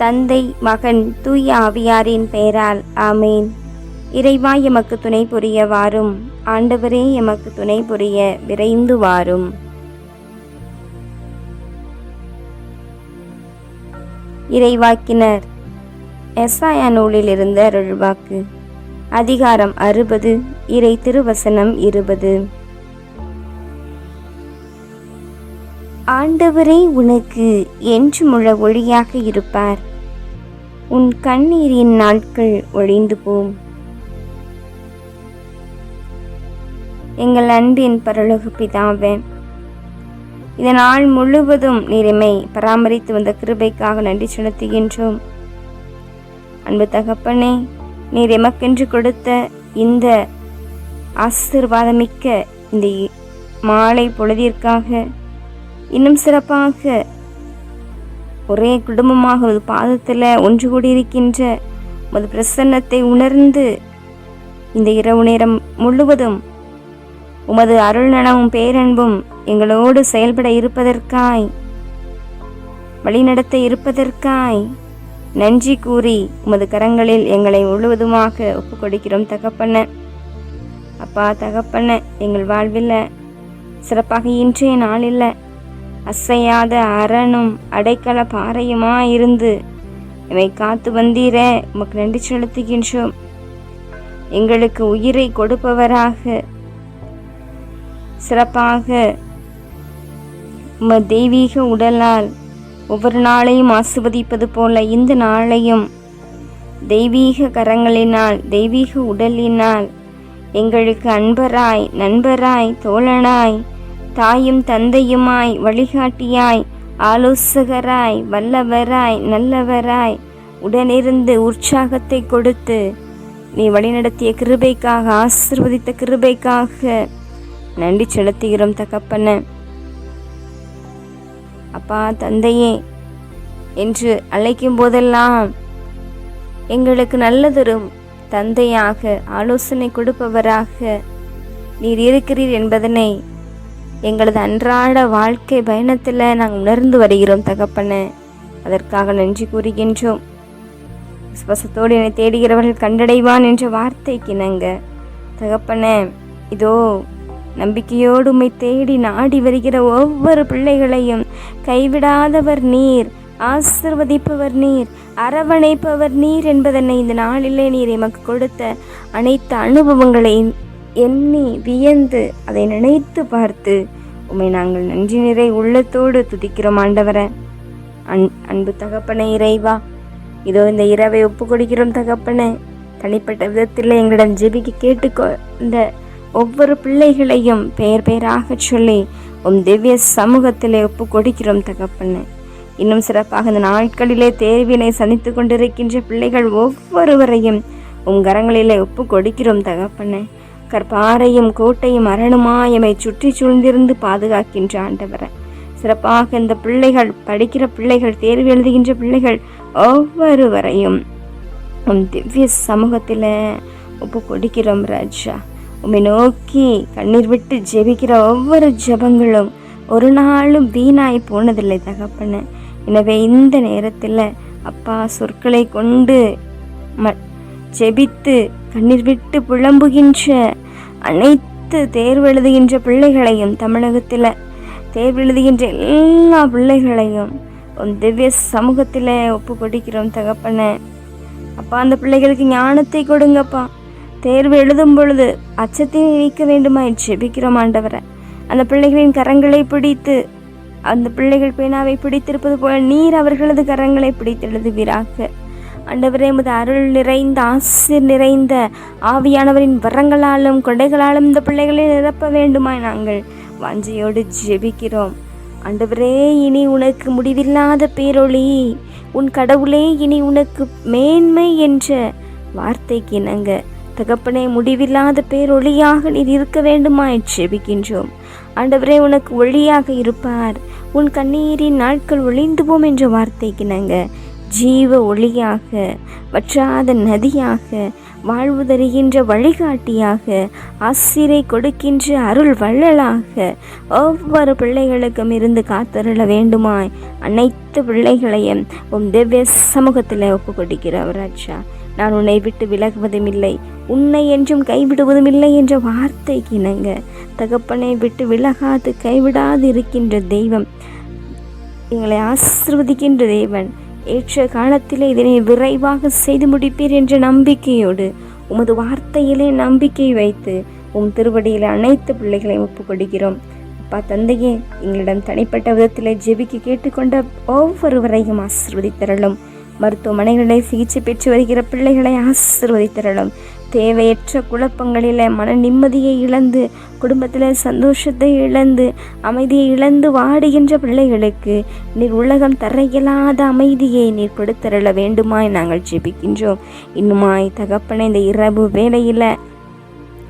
தந்தை மகன் தூய ஆவியாரின் பெயரால் ஆமேன். இறைவா எமக்கு துணை புரிய வாரும் ஆண்டவரே எமக்கு துணை புரிய விரைந்து வாரும் இறைவாக்கினர் எஸ்ஆயா நூலிலிருந்து அருள்வாக்கு. அதிகாரம் அறுபது இறை திருவசனம் இருபது. ஆண்டவரே உனக்கு என்று முழ ஒளியாக இருப்பார். உன் கண்ணீரின் நாட்கள் ஒழிந்து போம். எங்கள் அன்பின் பரலோக பிதாவே இந்த நாள் முழுவதும் நீரிமை பராமரித்து வந்த கிருபைக்காக நன்றி செலுத்துகின்றோம். அன்பு தகப்பனே நீர் எமக்கென்று கொடுத்த இந்த ஆசீர்வாதமிக்க இந்த மாலை பொழுதிற்காக இன்னும் சிறப்பாக ஒரே குடும்பமாக ஒரு பாதத்தில் ஒன்று கூடியிருக்கின்ற உமது பிரசன்னத்தை உணர்ந்து இந்த இரவு நேரம் முழுவதும் உமது அருள் நனவும் பேரன்பும் எங்களோடு செயல்பட இருப்பதற்காய் வழிநடத்த இருப்பதற்காய் நன்றி கூறி உமது கரங்களில் எங்களை முழுவதுமாக ஒப்புக்கொடுக்கிறோம் தகப்பன. அப்பா தகப்பன எங்கள் வாழ்வில் சிறப்பாக இன்றைய நாளில் அசையாத அரணும் அடைக்கல பாறையுமா இருந்து இவை காத்து வந்தீரே உமக்கு நன்றி செலுத்துகின்றோம். எங்களுக்கு உயிரை கொடுப்பவராக சிறப்பாக உம தெய்வீக உடலால் ஒவ்வொரு நாளையும் ஆசிர்வதிப்பது போல இந்த நாளையும் தெய்வீக கரங்களினால் தெய்வீக உடலினால் எங்களுக்கு அன்பராய் நண்பராய் தோழனாய் தாயும் தந்தையுமாய் வழிகாட்டியாய் ஆலோசகராய் வல்லவராய் நல்லவராய் உடனிருந்து உற்சாகத்தை கொடுத்து நீ வழிநடத்திய கிருபைக்காக ஆசிர்வதித்த கிருபைக்காக நன்றி செலுத்துகிறோம் தகப்பன. அப்பா தந்தையே என்று அழைக்கும் போதெல்லாம் எங்களுக்கு நல்லதொரு தந்தையாக ஆலோசனை கொடுப்பவராக நீர் இருக்கிறீர் என்பதனை எங்களது அன்றாட வாழ்க்கை பயணத்தில் நாங்கள் உணர்ந்து வருகிறோம் தகப்பனை. அதற்காக நன்றி கூறுகின்றோம். விசுவாசத்தோடு என்னை தேடுகிறவர்கள் கண்டடைவான் என்ற வார்த்தைக்கு இணங்க. தகப்பன இதோ நம்பிக்கையோடு உம்மை தேடி நாடி வருகிற ஒவ்வொரு பிள்ளைகளையும் கைவிடாதவர் நீர் ஆசிர்வதிப்பவர் நீர் அரவணைப்பவர் நீர் என்பதனை இந்த நாளிலே நீர் எமக்கு கொடுத்த அனைத்து அனுபவங்களையும் எண்ணி வியந்து அதை நினைத்து பார்த்து உம்மை நாங்கள் நன்றி நிறை உள்ளத்தோடு துதிக்கிறோம் ஆண்டவரை. அன் அன்பு தகப்பனே இறைவா இதோ இந்த இரவை ஒப்பு கொடுக்கிறோம் தகப்பனே. தனிப்பட்ட விதத்தில் எங்களிடம் ஜெபிக்க கேட்டுக்கொண்ட ஒவ்வொரு பிள்ளைகளையும் பெயர் பெயராக சொல்லி உம் திவ்ய சமூகத்திலே ஒப்பு கொடுக்கிறோம் தகப்பனே. இன்னும் சிறப்பாக இந்த நாட்களிலே தேர்வினை சந்தித்து கொண்டிருக்கின்ற பிள்ளைகள் ஒவ்வொருவரையும் உம் கரங்களிலே ஒப்பு கொடுக்கிறோம் தகப்பனே. கற்பாறையும் கோட்டையும் அரணுமாயமை சுற்றி சூழ்ந்திருந்து பாதுகாக்கின்ற ஆண்டவரை. சிறப்பாக இந்த பிள்ளைகள் படிக்கிற பிள்ளைகள் தேர்வு எழுதுகின்ற பிள்ளைகள் ஒவ்வொருவரையும் உம் திவ்ய சமூகத்தில் ஒப்பு கொடுக்கிறோம் ராஜா. உம்மை நோக்கி கண்ணீர் விட்டு ஜெபிக்கிற ஒவ்வொரு ஜெபங்களும் ஒரு நாளும் வீணாய் போனதில்லை தகப்பன. எனவே இந்த நேரத்தில் அப்பா சொற்களை கொண்டு ம ஜெபித்து கண்ணீர் விட்டு புலம்புகின்ற அனைத்து தேர்வு எழுதுகின்ற பிள்ளைகளையும் தமிழகத்தில் தேர்வு எழுதுகின்ற எல்லா பிள்ளைகளையும் உன் திவ்ய சமூகத்தில் ஒப்பு கொடுக்கிறோம் தகப்பன. அப்பா அந்த பிள்ளைகளுக்கு ஞானத்தை கொடுங்கப்பா. தேர்வு எழுதும் பொழுது அச்சத்தை நீக்க வேண்டுமா ஜெபிக்கிறோம் ஆண்டவரை. அந்த பிள்ளைகளின் கரங்களை பிடித்து அந்த பிள்ளைகள் பேனாவை பிடித்திருப்பது போல நீர் அவர்களது கரங்களை பிடித்து எழுதுவீராக ஆண்டவரே உமது அருள் நிறைந்த ஆசிர் நிறைந்த ஆவியானவரின் வரங்களாலும் கொடைகளாலும் இந்த பிள்ளைகளை நிரப்ப வேண்டுமாய் நாங்கள் வாஞ்சையோடு ஜெபிக்கிறோம். ஆண்டவரே இனி உனக்கு முடிவில்லாத பேரொளி உன் கடவுளே இனி உனக்கு மேன்மை என்ற வார்த்தைக்கு இணங்க. தகப்பனே முடிவில்லாத பேரொளியாக நீர் இருக்க வேண்டுமாய் ஜெபிக்கின்றோம். ஆண்டவரே உனக்கு ஒளியாக இருப்பார். உன் கண்ணீரின் நாட்கள் ஒளிந்து போம் என்ற வார்த்தைக்கு நாங்கள் ஜீவ ஒளியாக வற்றாத நதியாக வாழ்வு தருகின்ற வழிகாட்டியாக ஆசிரை கொடுக்கின்ற அருள் வள்ளலாக ஒவ்வொரு பிள்ளைகளுக்கும் இருந்து காத்தருள வேண்டுமாய் அனைத்து பிள்ளைகளையும் உன் திவ்ய சமூகத்தில் ஒப்பு கொடுக்கிறவர் ராஜா. நான் உன்னை விட்டு விலகுவதும் இல்லை உன்னை என்றும் கைவிடுவதும் இல்லை என்ற வார்த்தைக்கு இணங்க தகப்பனை விட்டு விலகாது கைவிடாது இருக்கின்ற தெய்வம் எங்களை ஆசிர்வதிக்கின்ற தேவன் ஏற்ற காலத்திலே இதனை விரைவாக செய்து முடிப்பீர் என்ற நம்பிக்கையோடு உமது வார்த்தையிலே நம்பிக்கை வைத்து உம் திருவடியில் அனைத்து பிள்ளைகளையும் ஒப்புக்கொடுக்கிறோம். அப்பா தந்தையே எங்களிடம் தனிப்பட்ட விதத்தில் ஜெபிக்க கேட்டுக்கொண்ட ஒவ்வொருவரையும் ஆசிர்வதித்தரலும் மருத்துவமனைகளிலே சிகிச்சை பெற்று வருகிற பிள்ளைகளை ஆசிர்வதித்தரலும் தேவையற்ற குழப்பங்களில் மன நிம்மதியை இழந்து குடும்பத்தில் சந்தோஷத்தை இழந்து அமைதியை இழந்து வாடுகின்ற பிள்ளைகளுக்கு நீர் உலகம் தர இயலாத அமைதியை நீர் கொடுத்தரள வேண்டுமாய் நாங்கள் ஜெபிக்கின்றோம். இன்னுமாய் தகப்பனை இந்த இரவு வேளையில்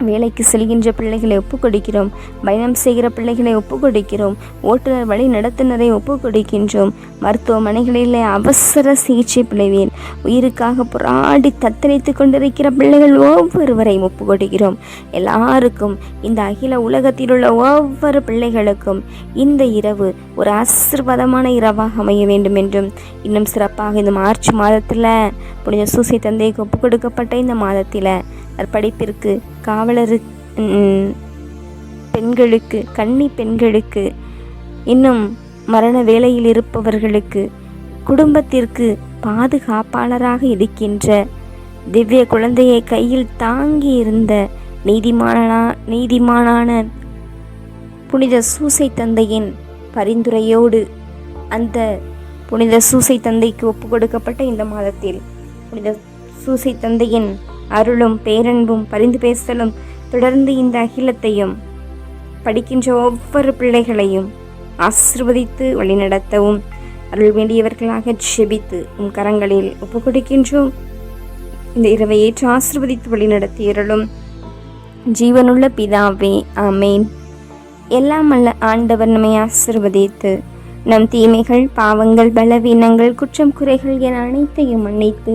வேலைக்கு செல்கின்ற பிள்ளைகளை ஒப்புக்கொடுக்கிறோம். பயணம் செய்கிற பிள்ளைகளை ஒப்புக்கொடுக்கிறோம். ஓட்டுநர் வழி நடத்துனரை ஒப்புக்கொடுக்கின்றோம். மருத்துவமனைகளில் அவசர சிகிச்சை பிழைவேன் உயிருக்காக போராடி தத்தளித்து கொண்டிருக்கிற பிள்ளைகள் ஒவ்வொருவரையும் ஒப்புக்கொடுக்கிறோம். எல்லாருக்கும் இந்த அகில உலகத்தில் உள்ள ஒவ்வொரு பிள்ளைகளுக்கும் இந்த இரவு ஒரு ஆசிர்வாதமான இரவாக அமைய வேண்டும் என்றும் இன்னும் சிறப்பாக இந்த மார்ச் மாதத்தில் புனித சூசை தந்தைக்கு ஒப்புக்கொடுக்கப்பட்ட இந்த மாதத்தில் படிப்பிற்கு காவலரு பெண்களுக்கு கன்னி பெண்களுக்கு இன்னும் மரண வேலையில் இருப்பவர்களுக்கு குடும்பத்திற்கு பாதுகாப்பாளராக இருக்கின்ற திவ்ய குழந்தையை கையில் தாங்கி இருந்த நீதிமானா நீதிமானான புனித சூசை தந்தையின் பரிந்துரையோடு அந்த புனித சூசை தந்தைக்கு ஒப்பு கொடுக்கப்பட்ட இந்த மாதத்தில் புனித சூசை தந்தையின் அருளும் பேரன்பும் பரிந்து பேசலும் தொடர்ந்து இந்த அகிலத்தையும் படிக்கின்ற ஒவ்வொரு பிள்ளைகளையும் ஆசிர்வதித்து வழிநடத்தவும் அருள் வேண்டியவர்களாக ஜெபித்து உம் கரங்களில் ஒப்பு கொடுக்கின்றோம் இந்த இரவை ஏற்று ஆசிர்வதித்து வழிநடத்தி அருளும். ஜீவனுள்ள பிதாவே ஆமேன். எல்லாம் அல்ல ஆண்டவர் நம்மை ஆசிர்வதித்து நம் தீமைகள் பாவங்கள் பலவீனங்கள் குற்றம் குறைகள் என அனைத்தையும் மன்னித்து